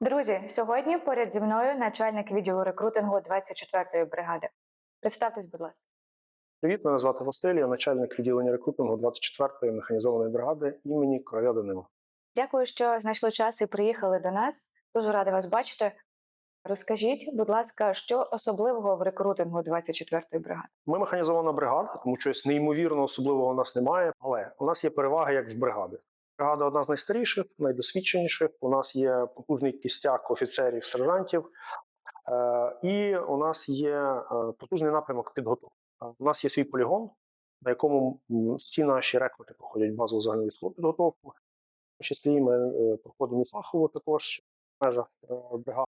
Друзі, сьогодні поряд зі мною начальник відділу рекрутингу 24-ї бригади. Представтесь, будь ласка. Привіт, мене звати Василь, я начальник відділення рекрутингу 24-ї механізованої бригади імені короля Данила. Дякую, що знайшли час і приїхали до нас. Дуже рада вас бачити. Розкажіть, будь ласка, що особливого в рекрутингу 24-ї бригади? Ми механізована бригада, тому щось неймовірно особливого у нас немає, але у нас є переваги як в бригади. Бригада одна з найстаріших, найдосвідченіших. У нас є потужний кістяк офіцерів, сержантів, е, і у нас є е, потужний напрямок підготовки. Е, У нас є свій полігон, на якому всі наші рекрути проходять базову загальну військову підготовку. В числі ми проходимо і фахово також в межах бригади.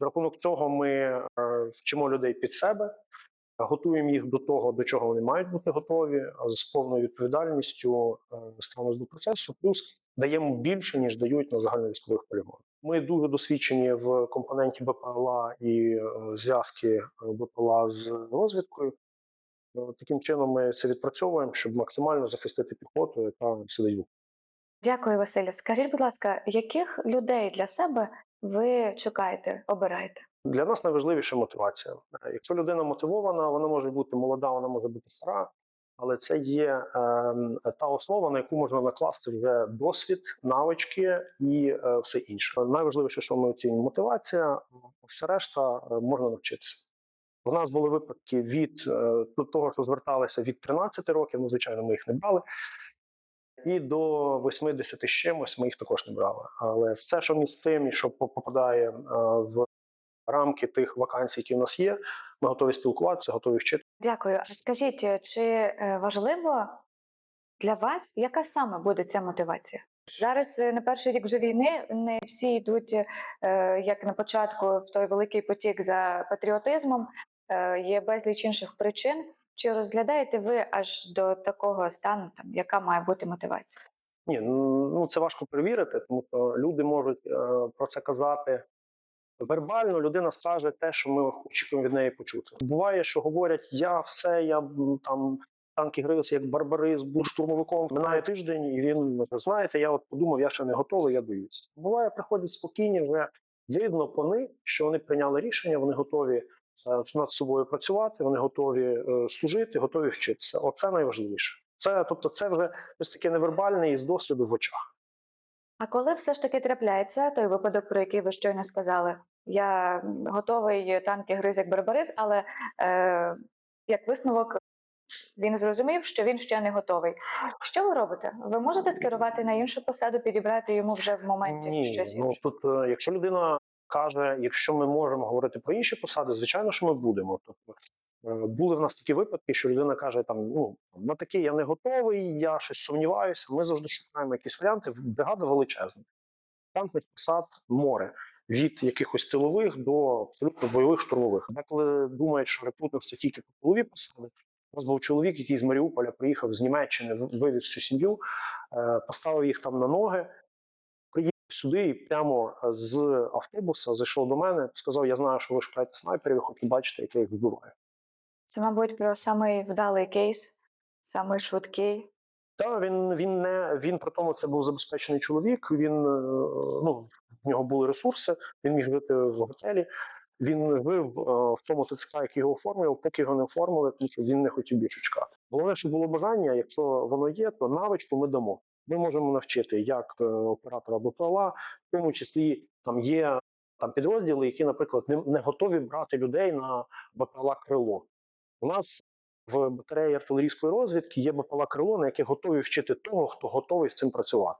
За рахунок цього ми вчимо людей під себе, готуємо їх до того, до чого вони мають бути готові, з повною відповідальністю е, ставимося до процесу. Плюс даємо більше, ніж дають на загальновійськових полігонах. Ми дуже досвідчені в компоненті БПЛА і е, зв'язки е, БПЛА з розвідкою. Таким чином ми це відпрацьовуємо, щоб максимально захистити піхоту, яка сидить Дякую, Василя. Скажіть, будь ласка, яких людей для себе ви чекаєте, обираєте? Для нас найважливіша мотивація. Е, Якщо людина мотивована, вона може бути молода, вона може бути стара, але це є ем, та основа, на яку можна накласти вже досвід, навички і е, все інше. Найважливіше, що ми оцінюємо, мотивація, все решта е, можна навчитися. У нас були випадки від е, до того, що зверталися від 13 років, ну звичайно, ми їх не брали. І до 80 з чимось ми їх також не брали. Але все, що між тим, що попадає е, в рамки тих вакансій, які у нас є, ми готові спілкуватися, готові вчити. Дякую. А скажіть, е, чи е, важливо для вас, яка саме буде ця мотивація? Зараз е, на перший рік вже війни не всі йдуть, як на початку, в той великий потік за патріотизмом. Є безліч інших причин. Чи розглядаєте ви аж до такого стану, там яка має бути мотивація? Ні, ну це важко перевірити, тому що люди можуть е, про це казати. Вербально людина скаже те, що ми очікуємо від неї почути. Буває, що говорять: я все, я там танки грився як барбарис, був штурмовиком. Минає тиждень, і він знаєте, я от подумав, я ще не готовий, я боюсь. Буває, приходять спокійні, вже видно по них, що вони прийняли рішення, вони готові е, над собою працювати, вони готові е, служити, готові вчитися. Оце найважливіше. Це тобто, це вже ось таке невербальне і з досвіду в очах. А коли все ж таки трапляється той випадок, про який ви щойно сказали, я готовий танки гриз як барбарис, але е, як висновок він зрозумів, що він ще не готовий. Що ви робите? Ви можете скерувати на іншу посаду, підібрати йому вже в моменті Ні, щось ну інше? тут, е, якщо людина каже, якщо ми можемо говорити про інші посади, звичайно, що ми будемо. Тобто е, були в нас такі випадки, що людина каже: там ну на таке я не готовий, я щось сумніваюся. Ми завжди шукаємо якісь варіанти. Бригада величезна. Хоч посад море від якихось тилових до абсолютно бойових штурмових. Деколи думають, що рекрутинг це тільки по тилові посади. У нас був чоловік, який з Маріуполя приїхав з Німеччини, вивіз всю сім'ю, е, поставив їх там на ноги, сюди і прямо з автобуса зайшов до мене, сказав: Я знаю, що ви шукаєте снайперів, хочу бачити, як я їх вбиваю. Це, мабуть, про самий вдалий кейс, самий швидкий. Та він він не він при тому це був забезпечений чоловік. Він е, ну в нього були ресурси. Він міг жити в готелі. Він жив е, в тому ТЦК, який його оформив, поки його не оформили, тому що він не хотів більше чекати. Головне, щоб було бажання. Якщо воно є, то навичку ми дамо. Ми можемо навчити як е, оператора БПЛА, в тому числі там є там підрозділи, які, наприклад, не, не готові брати людей на БПЛА крило. У нас в батареї артилерійської розвідки є БПЛА крило, на яке готові вчити того, хто готовий з цим працювати.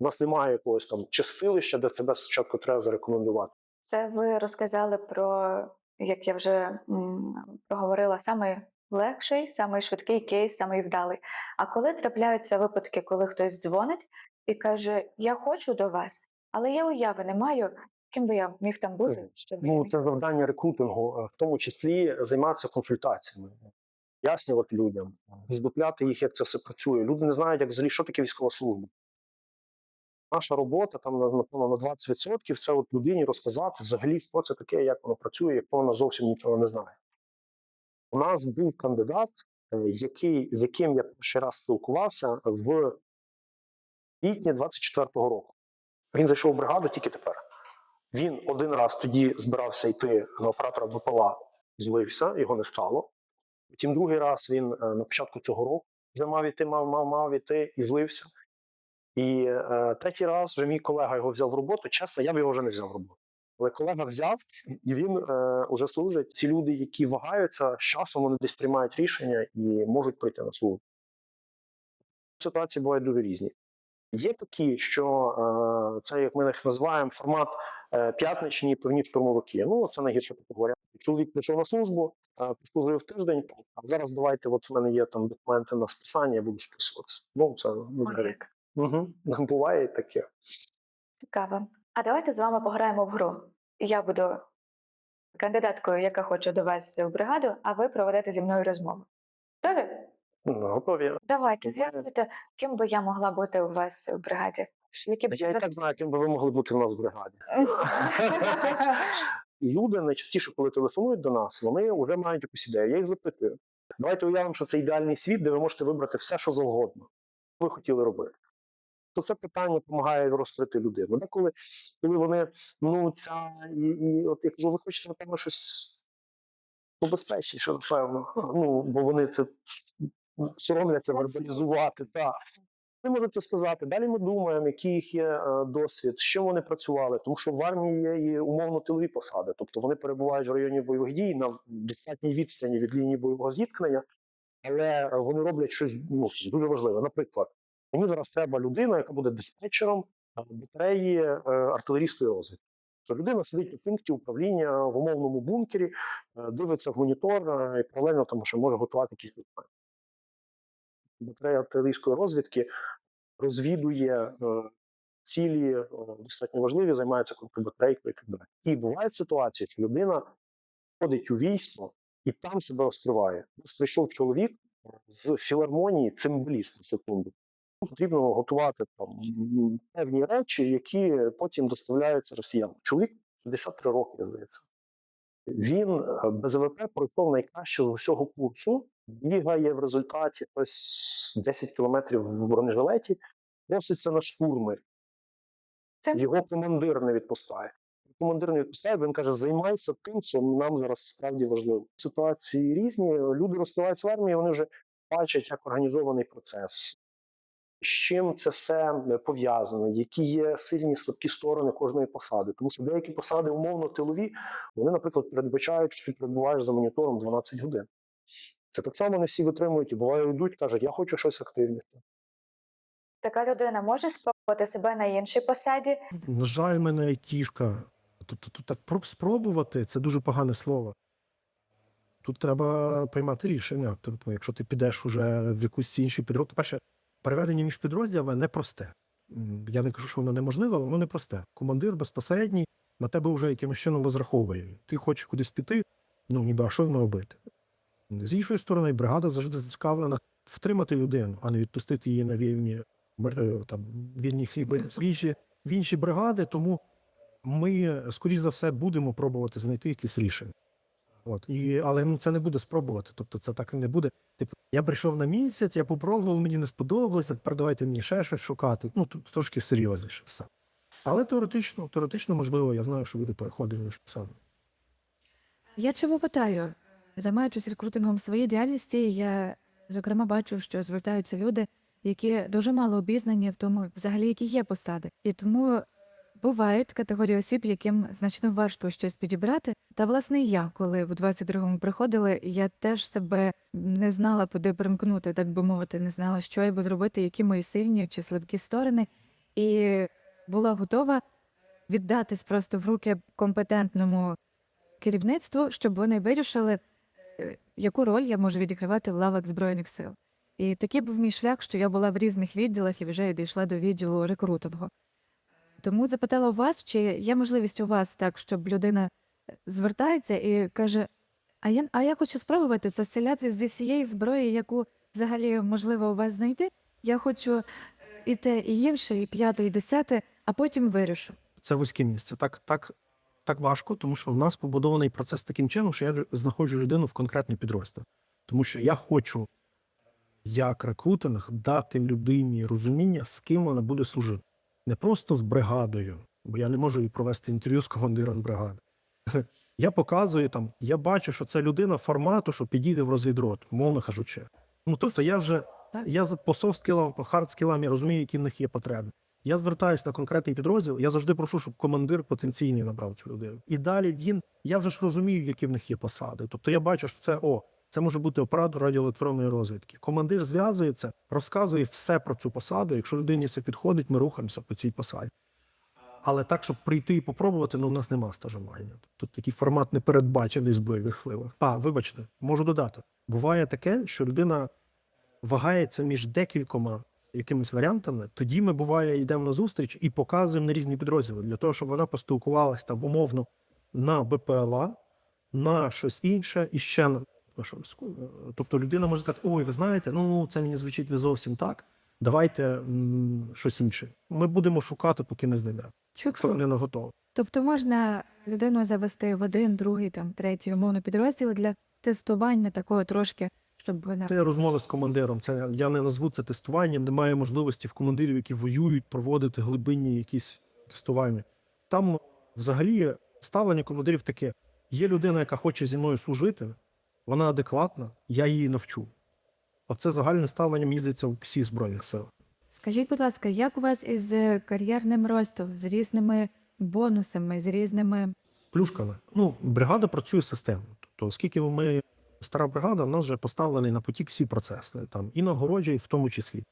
У нас немає якогось там чистилища, де тебе спочатку треба зарекомендувати. Це ви розказали про, як я вже м, проговорила, самий легший, самий швидкий кейс, самий вдалий. А коли трапляються випадки, коли хтось дзвонить і каже: Я хочу до вас, але я уяви не маю, ким би я міг там бути. Що Ну, це завдання рекрутингу, е, в тому числі займатися консультаціями, пояснювати людям, роздупляти їх, як це все працює. Люди не знають, як взагалі, що таке військова служба. Наша робота там на- напевно на 20% це от людині розказати взагалі, що це таке, як воно працює, якщо вона зовсім нічого не знає. У нас був кандидат, е, який, з яким я перший раз спілкувався в квітні 24-го року. Він зайшов в бригаду тільки тепер. Він один раз тоді збирався йти на оператора БПЛА, злився, його не стало. Потім другий раз він е, на початку цього року вже мав іти, мав, мав, мав іти і злився. І е, третій раз вже мій колега його взяв в роботу. Чесно, я б його вже не взяв в роботу. Але колега взяв, і він е, уже служить. Ці люди, які вагаються, з часом вони десь приймають рішення і можуть прийти на службу. Ситуації бувають дуже різні. Є такі, що е, це, як ми їх називаємо, формат е, п'ятничні певні штурмовики. Ну, це найгірша категорія. Чоловік прийшов на службу, е, послужив тиждень, а зараз давайте, от в мене є там документи на списання, я буду списуватися. Ну, це ну. Угу. Буває таке. Цікаво. А давайте з вами пограємо в гру. Я буду кандидаткою, яка хоче до вас в бригаду, а ви проведете зі мною розмову. Готові? Ну, готові. Давайте, Давай. з'ясуйте, ким би я могла бути у вас в бригаді. Які б Я і так знаю, ким би ви могли бути в нас в бригаді. Люди найчастіше, коли телефонують до нас, вони вже мають якусь ідею. Я їх запитую. Давайте уявимо, що це ідеальний світ, де ви можете вибрати все, що завгодно. Ви хотіли робити. То це питання допомагає розкрити людину. Деколи, коли вони, ну, ця, і, і от я кажу, ви хочете, напевно, щось побезпечніше, напевно. Ну, бо вони це соромляться вербалізувати. Так. Вони можуть це сказати. Далі ми думаємо, який їх є е, досвід, з чим вони працювали, тому що в армії є і умовно тилові посади, тобто вони перебувають в районі бойових дій на достатній відстані від лінії бойового зіткнення, але вони роблять щось ну, дуже важливе. Наприклад, мені зараз треба людина, яка буде диспетчером е, батареї е, артилерійської розвідки. То людина сидить у пункті управління в умовному бункері, е, дивиться в монітор і паралельно там ще може готувати якісь питання. Батарея артилерійської розвідки розвідує цілі достатньо важливі, займається контрбатарейкою і так далі. І бувають ситуації, що людина ходить у військо і там себе розкриває. Ось прийшов чоловік з філармонії, цимбаліст на секунду. Потрібно готувати там певні речі, які потім доставляються росіянам. Чоловік 53 роки, здається. Він е, без ВП пройшов найкраще з усього курсу, бігає в результаті ось 10 кілометрів в бронежилеті, проситься на штурми. Це Його командир не відпускає. Командир не відпускає, він каже: займайся тим, що нам зараз справді важливо. Ситуації різні. Люди розкриваються в армії, вони вже бачать, як організований процес. З чим це все е, пов'язано, які є сильні слабкі сторони кожної посади. Тому що деякі посади умовно тилові, вони, наприклад, передбачають, що ти перебуваєш за монітором 12 годин. Це так само не всі витримують і буває, йдуть, кажуть, я хочу щось активніше. така людина може спробувати себе на іншій посаді. На жаль, мене айтішка. Тобто тут так спробувати це дуже погане слово. Тут треба приймати рішення. Тобто, якщо ти підеш уже в якусь інший підрозділ, перше, переведення між підрозділами непросте. Я не кажу, що воно неможливе, але воно непросте. Командир безпосередній на тебе вже якимось чином розраховує. Ти хочеш кудись піти, ну ніби а що йому робити? З іншої сторони, бригада завжди зацікавлена втримати людину, а не відпустити її на вільні е, там, вільні хліби в інші, в інші бригади, тому ми, скоріш за все, будемо пробувати знайти якісь рішення. От. І, але ну, це не буде спробувати. Тобто це так і не буде. Типу, я прийшов на місяць, я попробував, мені не сподобалося, тепер давайте мені ще щось шукати. Ну, тут трошки серйозніше все. Але теоретично, теоретично, можливо, я знаю, що буде переходити між саме. Я чому питаю? Займаючись рекрутингом своєї діяльності, я зокрема бачу, що звертаються люди, які дуже мало обізнані в тому, взагалі, які є посади. І тому бувають категорії осіб, яким значно важко щось підібрати. Та власне я, коли в 22-му приходили, я теж себе не знала, куди примкнути, так би мовити, не знала, що я буду робити, які мої сильні чи слабкі сторони, і була готова віддатись просто в руки компетентному керівництву, щоб вони вирішили, е, яку роль я можу відігравати в лавах Збройних сил. І такий був мій шлях, що я була в різних відділах і вже дійшла до відділу рекрутингу. Тому запитала у вас, чи є можливість у вас так, щоб людина е, звертається і каже: А я, а я хочу спробувати постріляти зі всієї зброї, яку взагалі можливо у вас знайти. Я хочу і те, і інше, і п'яте, і десяте, а потім вирішу. Це вузьке місце. Так, так, так важко, тому що в нас побудований процес таким чином, що я знаходжу людину в конкретний підрозділ. Тому що я хочу, як рекрутинг, дати людині розуміння, з ким вона буде служити. Не просто з бригадою, бо я не можу і провести інтерв'ю з командиром бригади. Я показую там, я бачу, що це людина формату, що підійде в розвідрот, мовно кажучи. Ну тобто я вже я по софт-скілам, по хард-скілам, я розумію, які в них є потреби. Я звертаюся на конкретний підрозділ, я завжди прошу, щоб командир потенційний набрав цю людину. І далі він, я вже ж розумію, які в них є посади. Тобто я бачу, що це о, це може бути оператор радіоелектронної розвідки. Командир зв'язується, розказує все про цю посаду. Якщо людині це підходить, ми рухаємося по цій посаді. Але так, щоб прийти і попробувати, ну у нас нема стажування. Тут такий формат не передбачений з бойових сливах. А, вибачте, можу додати. Буває таке, що людина вагається між декількома якимись варіантами. Тоді ми буває йдемо на зустріч і показуємо на різні підрозділи для того, щоб вона поспілкувалася там умовно на БПЛА, на щось інше і ще на. Тобто людина може сказати: ой, ви знаєте, ну це мені звучить не зовсім так. Давайте м, щось інше. Ми будемо шукати, поки не знайдемо. Чудово. не готові. Тобто можна людину завести в один, другий, там, третій умовно підрозділ для тестування такого трошки, щоб вона Це розмови з командиром. Це я не назву це тестуванням. Немає можливості в командирів, які воюють, проводити глибинні якісь тестування. Там взагалі ставлення командирів таке: є людина, яка хоче зі мною служити, вона адекватна, я її навчу. Оце загальне ставлення мені здається у всіх збройних сил. Скажіть, будь ласка, як у вас із е, кар'єрним ростом, з різними бонусами, з різними плюшками. Ну, бригада працює системно. Тобто, оскільки ми стара бригада, в нас вже поставлений на потік всі процеси, там і нагороджують в тому числі.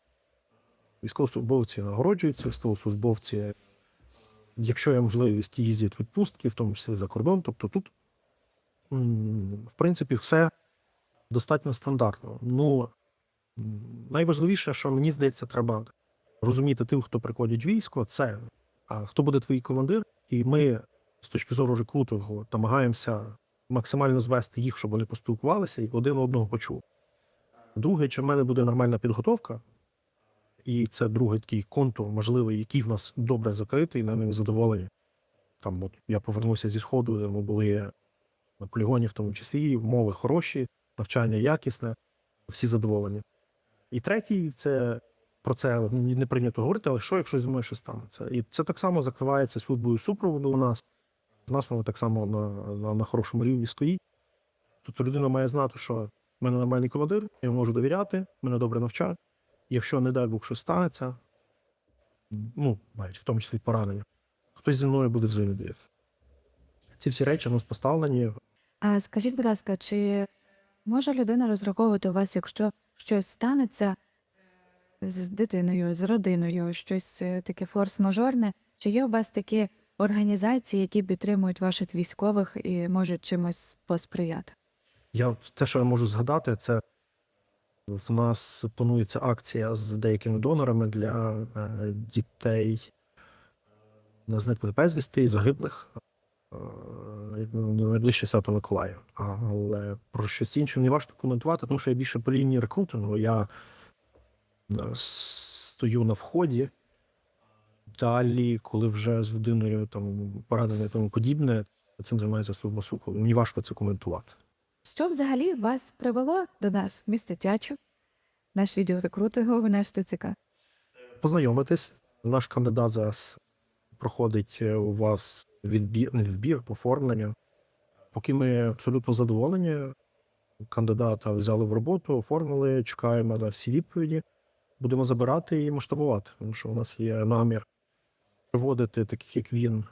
Військовослужбовці нагороджуються, військовослужбовці, якщо є можливість, їздять в відпустки, в тому числі за кордон. Тобто тут, в принципі, все достатньо стандартно. Ну, найважливіше, що мені здається, треба розуміти тим, хто приходить в військо, це а хто буде твій командир, і ми з точки зору рекрутингу намагаємося максимально звести їх, щоб вони поспілкувалися і один одного почув. Друге, чи в мене буде нормальна підготовка, і це другий такий контур, можливий, який в нас добре закритий, на ним задоволені. Там, от я повернувся зі сходу, де ми були на полігоні, в тому числі, умови хороші, навчання якісне, всі задоволені. І третій це про це не прийнято говорити, але що, якщо зі мною щось станеться? І це так само закривається службою супроводу у нас. У нас воно так само на, на, на хорошому рівні стоїть. Тобто людина має знати, що в мене нормальний командир, я йому можу довіряти, мене добре навчать. Якщо, не дай Бог, щось станеться, ну, навіть в тому числі поранення, хтось зі мною буде взаємодіяти. Ці всі речі у нас поставлені. А скажіть, будь ласка, чи може людина розраховувати у вас, якщо щось станеться з дитиною, з родиною, щось е, таке форс-мажорне? Чи є у вас такі організації, які підтримують ваших військових і можуть чимось посприяти? Я, те, що я можу згадати, це в нас планується акція з деякими донорами для е, дітей на зниклих безвісти і загиблих найближче свято Миколая. Але про щось інше не важко коментувати, тому що я більше по лінії рекрутингу. Я е, стою на вході. Далі, коли вже з людиною там поранене тому подібне, цим займається служба суху. Мені важко це коментувати. Що взагалі вас привело до нас, місто Тячу, наш відділ рекрутингу, наш ТЦК? познайомитись. Наш кандидат зараз проходить е, у вас відбір, відбір, оформлення. Поки ми абсолютно задоволені, кандидата взяли в роботу, оформили, чекаємо на всі відповіді. Будемо забирати і масштабувати, тому що у нас є намір приводити таких, як він,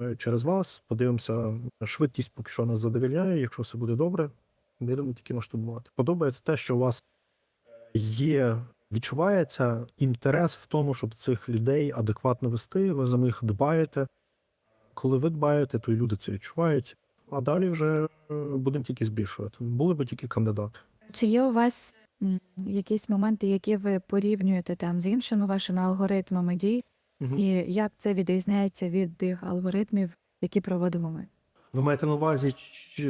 е, через вас. Подивимося, швидкість поки що нас задовільняє. Якщо все буде добре, будемо тільки масштабувати. Подобається те, що у вас є, відчувається інтерес в тому, щоб цих людей адекватно вести, ви за них дбаєте. Коли ви дбаєте, то і люди це відчувають. А далі вже е, будемо тільки збільшувати. Були би тільки кандидати. Чи є у вас якісь моменти, які ви порівнюєте там з іншими вашими алгоритмами дій, Мгм. і як це відрізняється від тих алгоритмів, які проводимо ми? Ви маєте на увазі,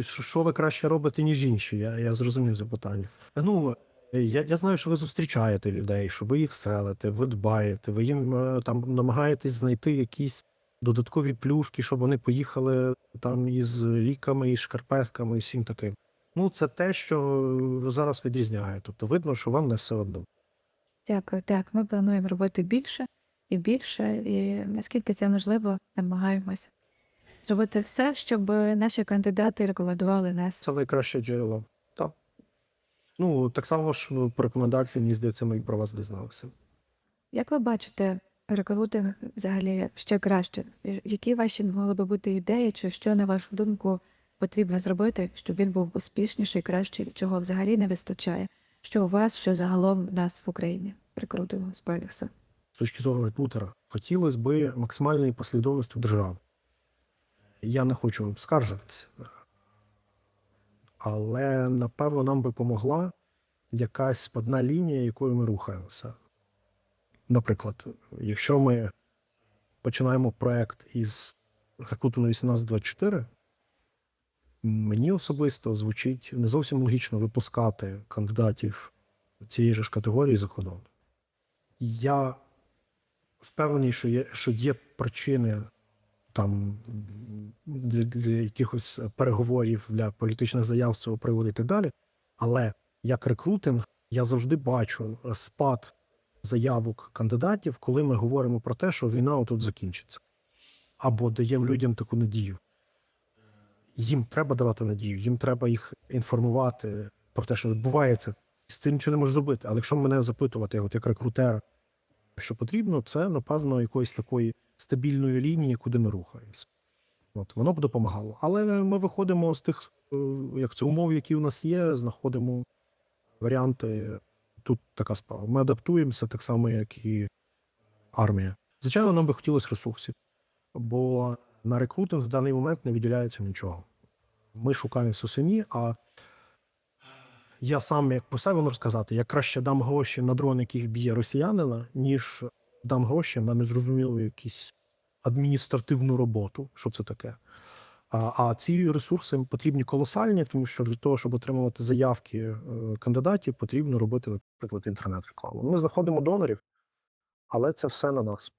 що що ви краще робите, ніж інші? Я, я зрозумів запитання. Ну, я, я знаю, що ви зустрічаєте людей, що ви їх селите, ви дбаєте, ви їм е, там намагаєтесь знайти якісь додаткові плюшки, щоб вони поїхали там із ліками, із шкарпетками, і всім таким. Ну, це те, що зараз відрізняє. Тобто видно, що вам не все одно. Дякую. Так, ми плануємо робити більше і більше, і наскільки це можливо, намагаємося зробити все, щоб наші кандидати рекомендували нас. Це найкраще джерело. Так. Ну, так само ж ну, по рекомендації, мені здається, ми і про вас дізналися. Як ви бачите, рекрутинг взагалі ще краще? Які ваші могли би бути ідеї, чи що, на вашу думку, потрібно зробити, щоб він був успішніший, кращий, чого взагалі не вистачає? Що у вас, що загалом в нас в Україні рекрутингу збройних сил? З точки зору рекрутера, хотілося б максимальної послідовності в державі. Я не хочу скаржитися, але напевно нам би помогла якась одна лінія, якою ми рухаємося. Наприклад, якщо ми починаємо проект із рекрутингу 1824, мені особисто звучить не зовсім логічно випускати кандидатів цієї ж категорії за кордон. Я впевнений, що є, що є причини там для, для якихось переговорів, для політичних заяв з цього приводу і так далі. Але як рекрутинг я завжди бачу спад заявок кандидатів, коли ми говоримо про те, що війна отут закінчиться, або даємо людям таку надію. Їм треба давати надію, їм треба їх інформувати про те, що відбувається. З цим нічого не можу зробити. Але якщо мене запитувати, от як рекрутера, що потрібно, це напевно якоїсь такої стабільної лінії, куди ми рухаємося. От воно б допомагало. Але ми виходимо з тих е, як це умов, які у нас є, знаходимо варіанти. Тут така справа. Ми адаптуємося так само, як і армія. Звичайно, нам би хотілося ресурсів, бо на рекрутинг в даний момент не виділяється нічого. Ми шукаємо все самі, а я сам, як по себе можу сказати, я краще дам гроші на дрон, яких б'є росіянина, ніж дам гроші на незрозумілу якусь адміністративну роботу. Що це таке? А, ці ресурси потрібні колосальні, тому що для того, щоб отримувати заявки е, кандидатів, потрібно робити, наприклад, інтернет-рекламу. Ми знаходимо донорів, але це все на нас.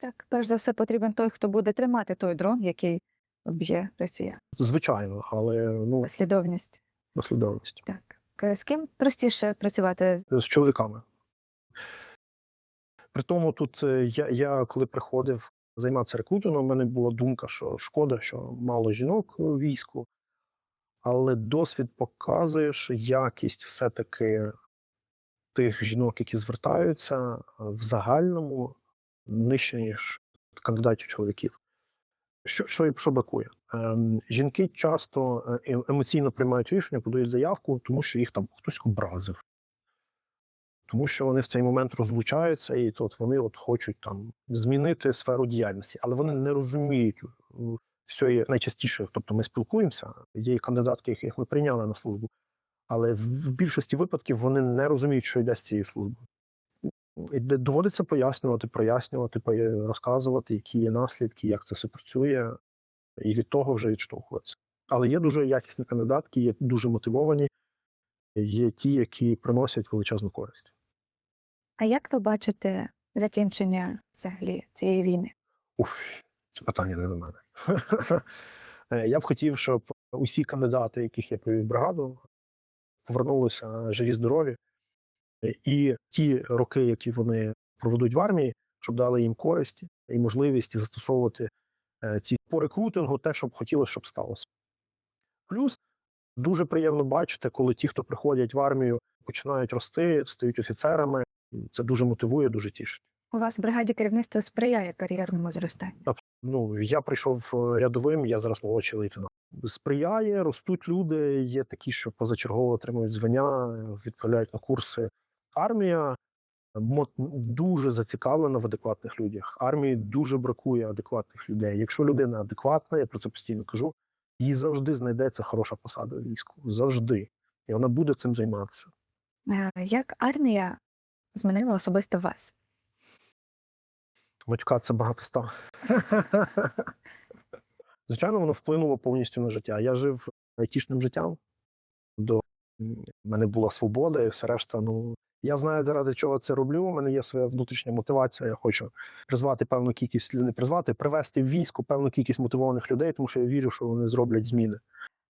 Так, перш за все, потрібен той, хто буде тримати той дрон, який б'є Росія. Звичайно, але ну Послідовність. послідовність Так. З ким простіше працювати? з чоловіками. При тому, тут е, я, я коли приходив займатися рекрутингом, у мене була думка, що шкода, що мало жінок у війську, але досвід показує, що якість все-таки тих жінок, які звертаються, е, в загальному нижче, ніж кандидатів чоловіків. Що, що, що бракує? Ем, жінки часто е, е- емоційно приймають рішення, подають заявку, тому що їх там хтось образив. Тому що вони в цей момент розлучаються, і от вони от хочуть там змінити сферу діяльності, але вони не розуміють всього найчастіше. Тобто ми спілкуємося, є кандидатки, яких ми прийняли на службу, але в більшості випадків вони не розуміють, що йде з цією службою. Доводиться пояснювати, прояснювати, розказувати, які є наслідки, як це все працює, і від того вже відштовхуватися. Але є дуже якісні кандидатки, є дуже мотивовані, є ті, які приносять величезну користь. А як ви бачите закінчення взагалі цієї війни? Уф, це питання не до мене. Е, Я б хотів, щоб усі кандидати, яких я привів бригаду, повернулися живі, здорові. Е, І ті роки, які вони проведуть в армії, щоб дали їм користь і можливість застосовувати е, ці по рекрутингу те, що б хотілося, щоб сталося. Плюс дуже приємно бачити, коли ті, хто приходять в армію, починають рости, стають офіцерами. Це дуже мотивує, дуже тішить. У вас в бригаді керівництво сприяє кар'єрному зростанню. Ну, я прийшов е, рядовим, я зараз молодший лейтенант. Сприяє, ростуть люди, є такі, що позачергово отримують звання, відправляють на курси. Армія дуже зацікавлена в адекватних людях. Армії дуже бракує адекватних людей. Якщо людина адекватна, я про це постійно кажу, їй завжди знайдеться хороша посада в війську. Завжди. І вона буде цим займатися. Е, Як армія змінила особисто вас? Матюкатися багато став. Звичайно, воно вплинуло повністю на життя. Я жив айтішним життям. До мене була свобода і все решта. Ну я знаю, заради чого це роблю. У мене є своя внутрішня мотивація. Я хочу призвати певну кількість не призвати, привести в військо певну кількість мотивованих людей, тому що я вірю, що вони зроблять зміни.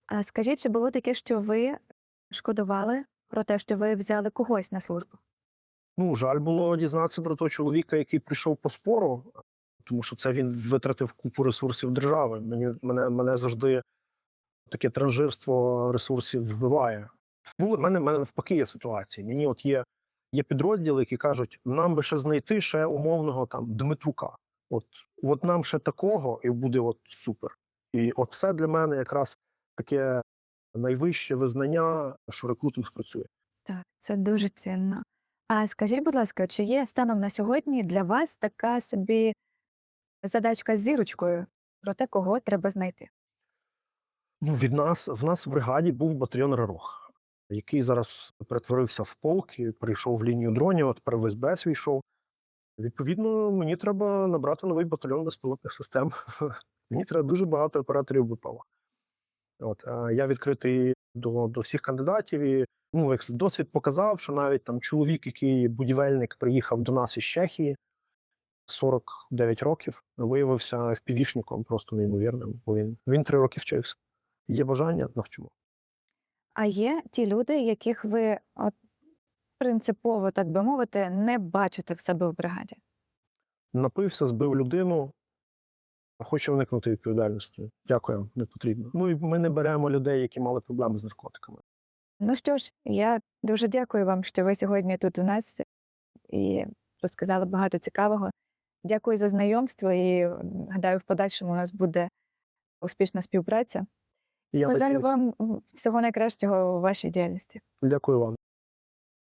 А скажіть, чи було таке, що ви шкодували про те, що ви взяли когось на службу? Ну, жаль було дізнатися про того чоловіка, який прийшов по спору, тому що це він витратив купу ресурсів держави. Мені, мене, мене завжди таке транжирство ресурсів вбиває. Були в мене, в мене навпаки є ситуації. Мені от є, є підрозділи, які кажуть, нам би ще знайти ще умовного там Дмитрука. От, от нам ще такого, і буде от супер. І от це для мене якраз таке найвище визнання, що рекрутинг працює. Так, це дуже цінно. А скажіть, будь ласка, чи є станом на сьогодні для вас така собі задачка з зірочкою про те, кого треба знайти? Ну, від нас в нас в бригаді був батальйон Рерох, який зараз перетворився в полк і прийшов в лінію дронів, тепер в СБС війшов. Відповідно, мені треба набрати новий батальйон безпілотних систем. мені треба дуже багато операторів БПЛА. От, я відкритий до, до всіх кандидатів. І ну, як досвід показав, що навіть там чоловік, який будівельник, приїхав до нас із Чехії 49 років, виявився впівішником просто неймовірним, бо він, він три роки вчився. Є бажання, навчимо. А є ті люди, яких ви от, принципово, так би мовити, не бачите в себе в бригаді. Напився, збив людину, а хоче уникнути відповідальності. Дякую, не потрібно. Ну і ми не беремо людей, які мали проблеми з наркотиками. Ну що ж, я дуже дякую вам, що ви сьогодні тут у нас і розказали багато цікавого. Дякую за знайомство і гадаю, в подальшому у нас буде успішна співпраця. Я Бажаю вам всього найкращого у вашій діяльності. Дякую вам.